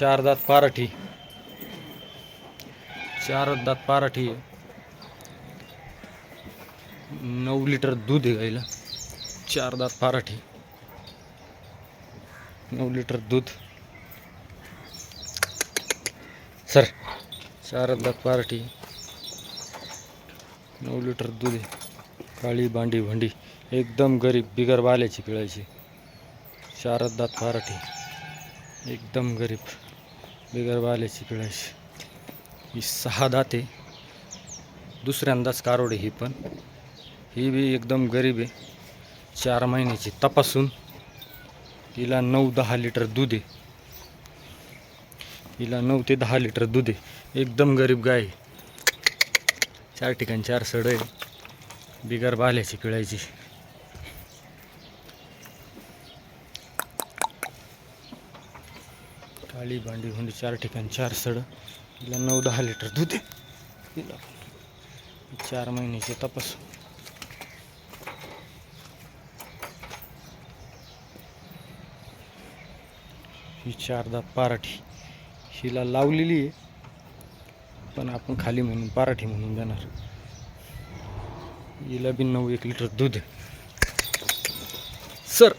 चार दात पाराठी. चार पाराठी. नऊ लिटर दूध आहे गाईला. चार दात पाराठी. नऊ लिटर दूध. सर चार दात पाराठी. नऊ लिटर दूध आहे. काळी भांडी भांडी. एकदम गरीब बिगर बाल्याची पिळायची. चार दात पाराठी. एकदम गरीब. बिगर बाल्याची ही सहा दात आहे दुसऱ्यांदाच कारोडे ही पण. ही बी एकदम गरीब आहे. चार महिन्याची तपासून. हिला नऊ दहा लिटर दूध आहे. हिला नऊ ते दहा लिटर दूध आहे. एकदम गरीब गाय चार ठिकाणी चार सड आहे. बिगर बाल्याची पिळायची. काळी भांडी भांडी चार ठिकाणी चार सड. तिला नऊ दहा लिटर दूध आहे. चार महिन्याचे तपास. ही चारदा पाराठी हिला लावलेली आहे. पण आपण खाली म्हणून पाराठी म्हणून देणार हिला बी नऊ एक लिटर दूध सर